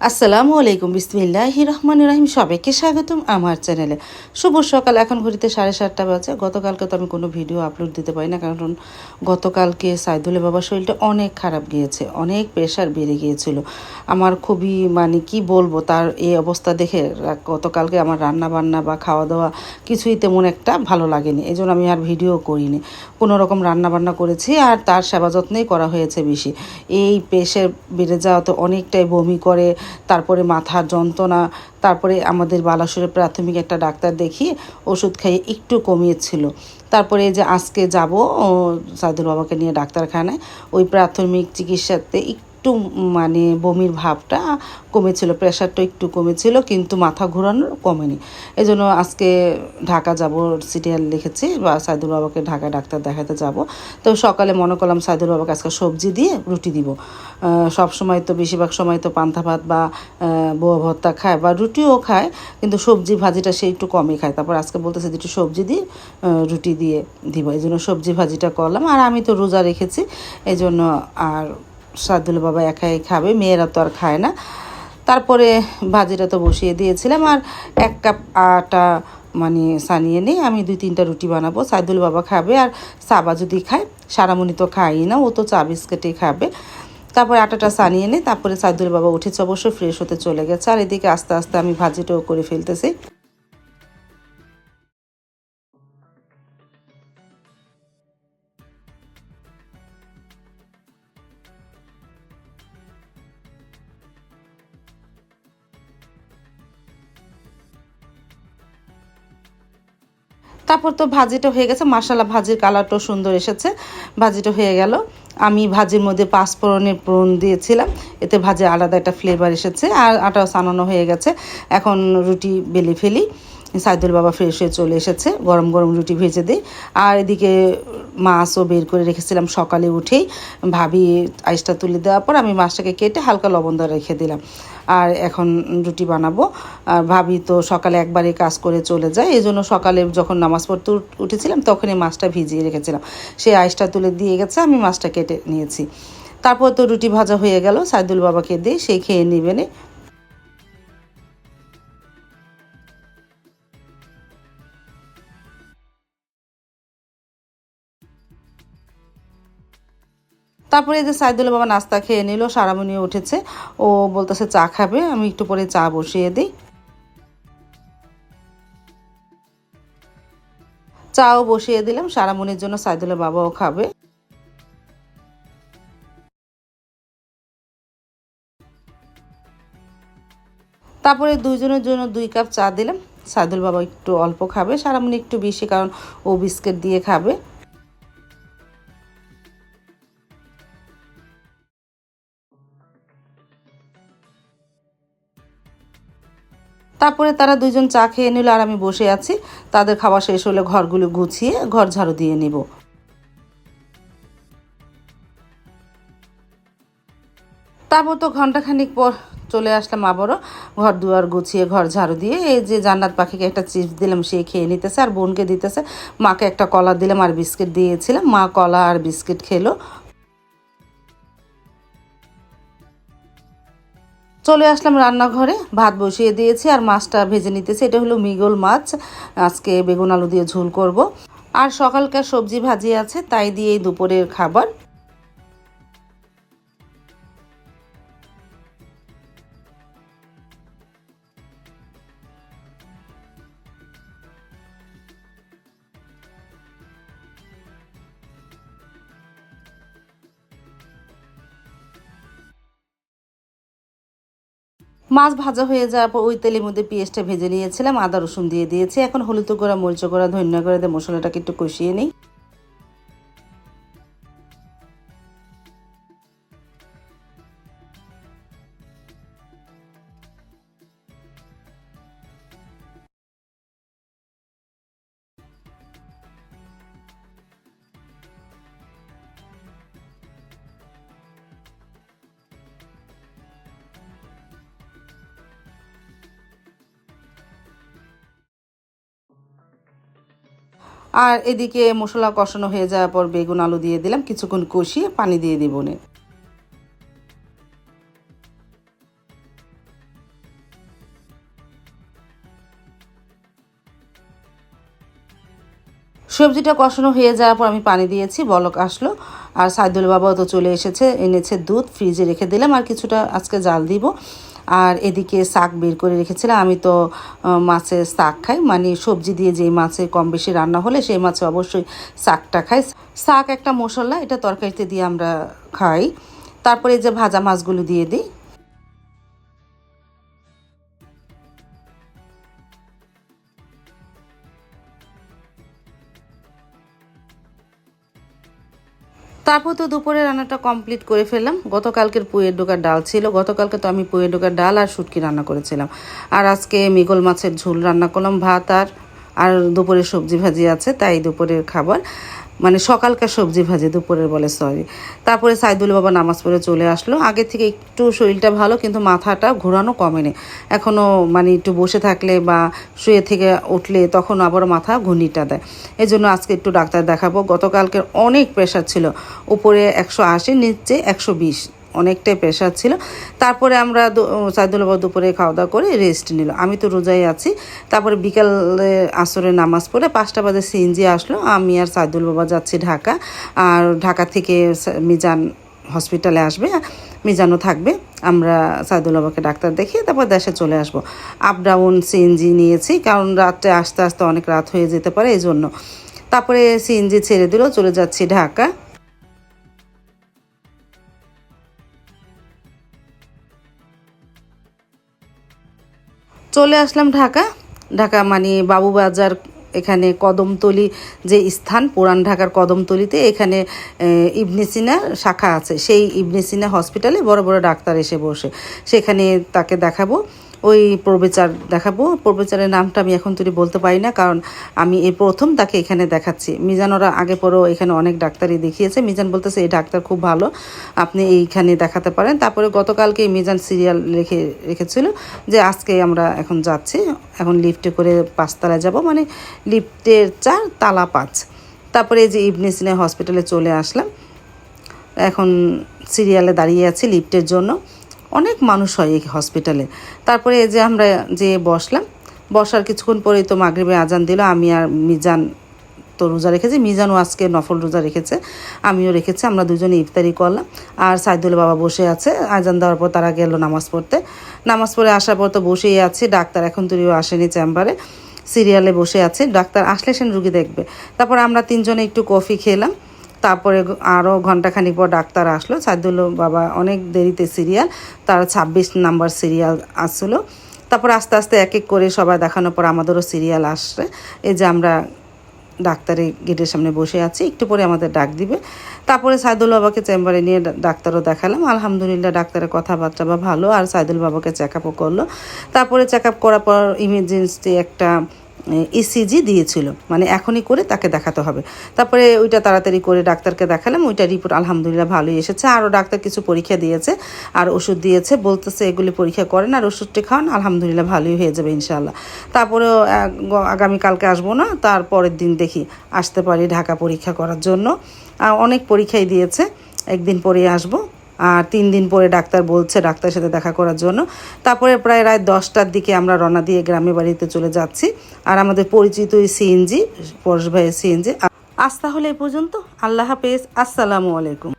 আসসালামু আলাইকুম বিসমিল্লাহ রহমান রাহিম। সবাইকে স্বাগতম আমার চ্যানেলে। শুভ সকাল, এখন ঘড়িতে সাড়ে সাতটা বাজে। গতকালকে তো আমি কোনো ভিডিও আপলোড দিতে পারি না, কারণ গতকালকে সাইদুলের বাবার শরীরটা অনেক খারাপ গিয়েছে, অনেক প্রেশার বেড়ে গিয়েছিল। আমার খুবই মানে কি বলব, তার এই অবস্থা দেখে গতকালকে আমার রান্না বান্না বা খাওয়া দাওয়া কিছুই তেমন একটা ভালো লাগেনি। এই জন্য আমি আর ভিডিও করিনি। কোনো রকম রান্না বান্না করেছি আর তার সেবা যত্নেই করা হয়েছে বেশি। এই প্রেশার বেড়ে যাওয়া তো অনেকটাই বমি করে তারপরে মাথার যন্ত্রণা, তারপরে আমাদের বালাসুরে প্রাথমিক একটা ডাক্তার দেখিয়ে ওষুধ খাইয়ে একটু কমিয়েছিল। তারপরে যে আজকে যাব সাইদুল বাবাকে নিয়ে ডাক্তারখানায়, ওই প্রাথমিক চিকিৎসাতে একটু মানে বমির ভাবটা কমেছিল, প্রেশারটা একটু কমেছিল, কিন্তু মাথা ঘোরানোর কমেনি। এই জন্য আজকে ঢাকা যাব, সিরিয়াল লিখেছি, বা সাইদুল বাবাকে ঢাকা ডাক্তার দেখাতে যাব। তো সকালে মনে করলাম সাইদুল বাবাকে আজকে সবজি দিয়ে রুটি দিব। সব সময় তো, বেশিরভাগ সময় তো পান্তা ভাত বা বোয়া ভর্তা খায়, বা রুটিও খায়, কিন্তু সবজি ভাজিটা সে একটু কমই খায়। তারপর আজকে বলতেছে একটু সবজি দিয়ে রুটি দিয়ে দিব। এই জন্য সবজি ভাজিটা করলাম, আর আমি তো রোজা রেখেছি এই জন্য আর সাদুল বাবা একাই খাবে, মেয়েরা তো আর খায় না। তারপরে ভাজিটা তো বসিয়ে দিয়েছিলাম আর এক কাপ আটা মানে সানিয়ে নিয়ে আমি দুই তিনটা রুটি বানাবো। সাইদুল বাবা খাবে আর সাবা যদি খায়, সারামণি তো খাই না, ও তো চা বিস্কিটই খাবে। তারপরে আটাটা সানিয়ে নিই তারপরে সাইদুল বাবা উঠেছে অবশ্যই ফ্রেশ হতে চলে গেছে। আর এদিকে আস্তে আস্তে আমি ভাজিটাও করে ফেলতেছি। তারপর তো ভাজিটা হয়ে গেছে। মাসালা ভাজির কালারটাও সুন্দর এসেছে। ভাজিটা হয়ে গেল। আমি ভাজির মধ্যে পাঁচফোড়নের প্রণ দিয়েছিলাম। এতে ভাজে আলাদা একটা ফ্লেভার এসেছে। আর আটাও সানানো হয়ে গেছে। এখন রুটি বেলে ফেলি। সাইদুল বাবা ফ্রেশ হয়ে চলে এসেছে, গরম গরম রুটি ভেজে দিই আর এদিকে মাছও বের করে রেখেছিলাম সকালে উঠেই। ভাবি আইসটা তুলে দেওয়ার পর আমি মাছটাকে কেটে হালকা লবণ দিয়ে রেখে দিলাম। আর এখন রুটি বানাবো। আর ভাবি তো সকালে একবারে কাজ করে চলে যায়। এই জন্য সকালে যখন নামাজ পড়তে উঠ- উঠেছিলাম, তখনই মাছটা ভিজিয়ে রেখেছিলাম। সেই আইসটা তুলে দিয়ে গেছে, আমি মাছটা কেটে নিয়েছি। তারপর তো রুটি ভাজা হয়ে গেল, সাইদুল বাবাকে দিয়ে সে খেয়ে নিবেনে তারপরে যে সাইদুল বাবা নাস্তা খেয়ে নিল সারামণিও উঠেছে। ও বলতেছে, চা খাবে, আমি একটু পরে চা বসিয়ে দিই। চাও বসিয়ে দিলাম, সারামণির জন্য সাইদুলের বাবাও খাবে। তারপরে দুইজনের জন্য দুই কাপ চা দিলাম। সাইদুল বাবা একটু অল্প খাবে, সারামণি একটু বেশি, কারণ ও বিস্কিট দিয়ে খাবে। তারপরে তারা দুইজন চা খেয়ে নিল আর আমি বসে আছি। তাদের খাওয়া শেষ হলে ঘরগুলো গুছিয়ে ঘর ঝাড়ু দিয়ে নিব। তারপর তো ঘন্টাখানিক পর চলে আসলাম আবারও। ঘর দুয়ার গুছিয়ে ঘর ঝাড়ু দিয়ে এই যে জান্নাত পাখিকে একটা চিপস দিলাম, সে খেয়ে নিতেছে আর বোনকে দিতেছে। মাকে একটা কলা দিলাম আর বিস্কিট দিয়েছিলাম। মা কলা আর বিস্কিট খেলো। চলে আসলাম রান্নাঘরে। ভাত বসিয়ে দিয়েছি আর মাছটা ভেজে নিতেছি। এটা হলো মিগল মাছ। আজকে বেগুন আলু দিয়ে ঝোল করব। আর সকালকার সবজি ভাজি আছে, তাই দিয়ে দুপুরের খাবার। মাছ ভাজা হয়ে যাওয়ার পর ওই তেলের মধ্যে পেঁয়াজটা ভেজে নিয়েছিলাম, আদা রসুন দিয়ে দিয়েছি। এখন হলুদ গোড়া মরিচ গোড়া, ধন্য করে দিয়ে মশলাটাকে একটু কষিয়ে নিই। আর এদিকে মশলা কষানো হয়ে যাওয়ার পর বেগুন আলু দিয়ে দিলাম, কিছুক্ষণ কষিয়ে পানি দিয়ে দিব না সবজিটা কষানো হয়ে যাওয়ার পর আমি পানি দিয়েছি, বলক আসলো। আর সাইদুল বাবাও তো চলে এসেছে, এনেছে দুধ, ফ্রিজে রেখে দিলাম, আর কিছুটা আজকে জাল দিব। আর এদিকে শাক বের করে রেখেছিলাম। আমি তো মাছের শাক খাই। মানে সবজি দিয়ে যে মাছে কম বেশি রান্না হলে সেই মাছে অবশ্যই শাকটা খাই। শাক একটা মশলা, এটা তরকারিতে দিয়ে আমরা খাই। তারপরে যে ভাজা মাছগুলো দিয়ে দিই। তারপর তো দুপুরে রান্নাটা কমপ্লিট করে ফেললাম। গতকালকের পুয়ের ডোকার ডাল ছিল। গতকালকে তো আমি পুয়ের ডোকার ডাল আর শুটকি রান্না করেছিলাম। আর আজকে মিগল মাছের ঝোল রান্না করলাম, ভাত আর আর দুপুরে সবজি ভাজি আছে, তাই দুপুরের খাবার। মানে সকালকার সবজি ভাজি, দুপুরের বলে সরি তারপরে সাইদুল বাবা নামাজ পড়ে চলে আসলো। আগে থেকে একটু শরীরটা ভালো, কিন্তু মাথাটা ঘোরানো কমেনি। এখনও মানে একটু বসে থাকলে বা শুয়ে থেকে উঠলে তখন আবার মাথা ঘূর্ণিটা দেয়। এই জন্য আজকে একটু ডাক্তার দেখাবো। গতকালকে অনেক প্রেশার ছিল। উপরে একশো আশি নিচে একশো বিশ। অনেকটাই প্রেশার ছিল। তারপরে আমরা সাইদুল বাবা দুপুরে খাওয়া দাওয়া করে রেস্ট নিল। আমি তো রোজাই আছি। তারপরে বিকালে আসরে নামাজ পড়ে পাঁচটা বাজে সিএনজি আসলো। আমি আর সাইদুল বাবা যাচ্ছি ঢাকা। আর ঢাকা থেকে মিজান হসপিটালে আসবে। মিজানও থাকবে। আমরা সাইদুল বাবাকে ডাক্তার দেখিয়ে তারপর দেশে চলে আসব। আপ ডাউন সিএনজি নিয়েছি। কারণ রাত্রে আসতে আসতে অনেক রাত হয়ে যেতে পারে এই জন্য তারপরে সিএনজি ছেড়ে দিল। চলে যাচ্ছি ঢাকা। চলে আসলাম ঢাকা। ঢাকা মানে বাবুবাজার এখানে কদমতলি যে স্থান পুরান ঢাকার কদমতলিতে এখানে আহ, ইবনে সিনা শাখা আছে। সেই ইবনে সিনা হসপিটালে বড় বড় ডাক্তার এসে বসে। সেখানে তাকে দেখাবো। ওই প্রবেচার দেখাবো। প্রবেচারের নামটা আমি এখন তুই বলতে পারি না, কারণ আমি এই প্রথম তাকে এখানে দেখাচ্ছি। মিজান ওরা আগে পরেও এখানে অনেক ডাক্তারই দেখিয়েছে। মিজান বলতেছে, এই ডাক্তার খুব ভালো, আপনি এইখানে দেখাতে পারেন। তারপরে গতকালকে মিজান সিরিয়াল রেখে, রেখেছিল যে, আজকে আমরা এখন যাচ্ছি, এখন লিফটে করে পাঁচতলায় যাব। মানে লিফটের চার তালা পাঁচ। তারপরে যে ইবনে সিনা হসপিটালে চলে আসলাম। এখন সিরিয়ালে দাঁড়িয়ে আছি লিফটের জন্য। অনেক মানুষ হয় এই হসপিটালে তারপরে এই যে আমরা যে বসলাম, বসার কিছুক্ষণ পরেই তো মাগরিবে আজান দিল, আমি আর মিজান তো রোজা রেখেছি, মিজানও আজকে নফল রোজা রেখেছে, আমিও রেখেছি, আমরা দুজনে ইফতারি করলাম। আর সাইদুল বাবা বসে আছে, আজান দেওয়ার পর তারা গেল নামাজ পড়তে। নামাজ পড়ে আসার পর তো বসেই আছি, ডাক্তার এখন তুইও আসেনি চেম্বারে, সিরিয়ালে বসে আছে, ডাক্তার আসলে সেন রুগী দেখবে। তারপর আমরা তিনজনে একটু কফি খেলাম তারপরে আরও ঘন্টাখানিক পর ডাক্তার আসলো। সাইদুল বাবা অনেক দেরিতে সিরিয়াল তার ছাব্বিশ নাম্বার সিরিয়াল আসলো। তারপর আস্তে আস্তে এক এক করে সবাই দেখানোর পর আমাদেরও সিরিয়াল আসছে। এই যে আমরা ডাক্তারের গেটের সামনে বসে আছি, একটু পরে আমাদের ডাক দিবে। তারপরে সাইদুল বাবাকে চেম্বারে নিয়ে ডাক্তারও দেখালাম। আলহামদুলিল্লাহ ডাক্তারের কথাবার্তা বা ভালো, আর সাইদুল বাবাকে চেক আপও করল। তারপরে চেক আপ করার পর ইমার্জেন্সি একটা ইসিজি দিয়েছিল। মানে এখনই করে তাকে দেখাতে হবে। তারপরে ওইটা তাড়াতাড়ি করে ডাক্তারকে দেখালাম, ওইটা রিপোর্ট আলহামদুলিল্লাহ ভালোই এসেছে। আরও ডাক্তার কিছু পরীক্ষা দিয়েছে, আর ওষুধ দিয়েছে, বলতেছে এগুলি পরীক্ষা করেন আর ওষুধটি খাওয়ান, আলহামদুলিল্লাহ ভালোই হয়ে যাবে ইনশাল্লাহ তারপরেও আগামীকালকে আসব না তারপরের দিন দেখি, আসতে পারি ঢাকা পরীক্ষা করার জন্য। অনেক পরীক্ষাই দিয়েছে, একদিন পরে আসব। আর তিন দিন পরে ডাক্তার বলছে ডাক্তারের সাথে দেখা করার জন্য। তারপরে প্রায় রায় দশটার দিকে আমরা রনা দিয়ে গ্রামে বাড়িতে চলে যাচ্ছি। আর আমাদের পরিচিত ওই সিএনজি, পরশ ভাইয়ের সিএনজি। আজ তাহলে এ পর্যন্ত। আল্লাহ হাফেজ। আসসালামু আলাইকুম।